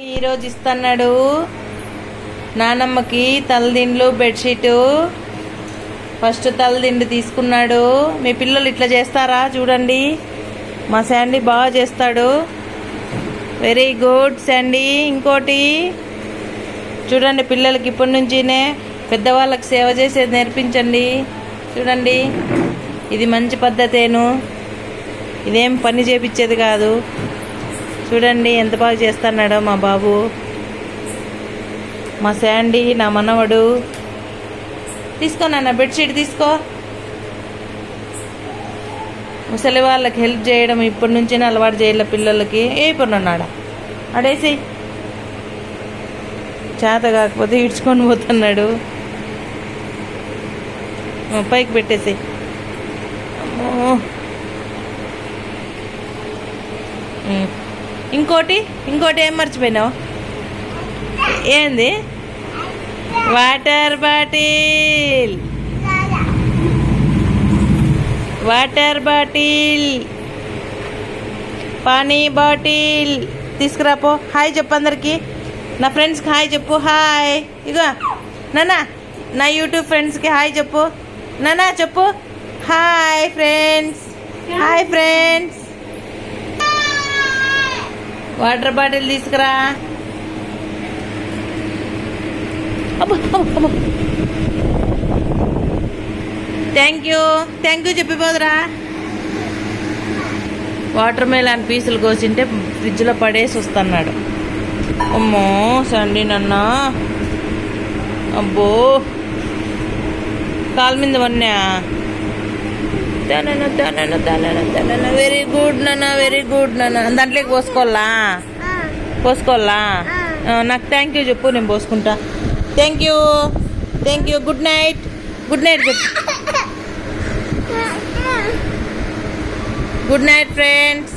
ఈరోజు ఇస్తున్నాడు నానమ్మకి తలదిండ్లు bedsheet. First తలదిండు తీసుకున్నాడు. మీ పిల్లలు ఇట్లా చేస్తారా చూడండి. మా శాండీ బాగా చేస్తాడు. Very good Sandy. ఇంకోటి చూడండి పిల్లలకి ఇప్పటి నుంచినే పెద్దవాళ్ళకి సేవ చేసేది నేర్పించండి. చూడండి ఇది మంచి పద్ధతేను. ఇదేం పని చేపించేది కాదు. చూడండి ఎంత బాగా చేస్తున్నాడో మా బాబు. మా శాండీ నా మనవడు. తీసుకో నాన్న బెడ్షీట్ తీసుకో. ముసలి వాళ్ళకి హెల్ప్ చేయడం ఇప్పటి నుంచి అలవాటు చేయాలి పిల్లలకి. ఏ పని ఉన్నాడా అడేసి చేత కాకపోతే ఇడ్చుకొని పోతున్నాడు. పైకి పెట్టేసి అమ్మో ఉమ్. ఇంకోటి ఇంకోటి ఏం మర్చిపోయినావు? ఏంది? Water bottle. Water bottle. Pani bottle. తీసుకురాపో. హాయ్ చెప్పు అందరికి. నా ఫ్రెండ్స్కి హాయ్ చెప్పు. హాయ్. ఇగో నానా నా యూట్యూబ్ ఫ్రెండ్స్కి హాయ్ చెప్పు. నానా చెప్పు. Hi friends. Hi friends. Water bottle తీసుకురా. థ్యాంక్ యూ థ్యాంక్ యూ చెప్పిపోదురా. వాటర్ మెలాన్ పీసులు కోసింటే ఫ్రిడ్జ్లో పడేసి వస్తున్నాడు. అమ్మో సండి నన్న. అబ్బో. కాలు మీద వన్నా తనను తనను తనను తనను వెరీ గుడ్ నాన్న వెరీ గుడ్ నాన్న. దాంట్లోకి పోసుకోవాలా? పోసుకోవాలా? నాకు థ్యాంక్ యూ చెప్పు నేను పోసుకుంటా. Thank you thank you good night good night చెప్పు. Good night friends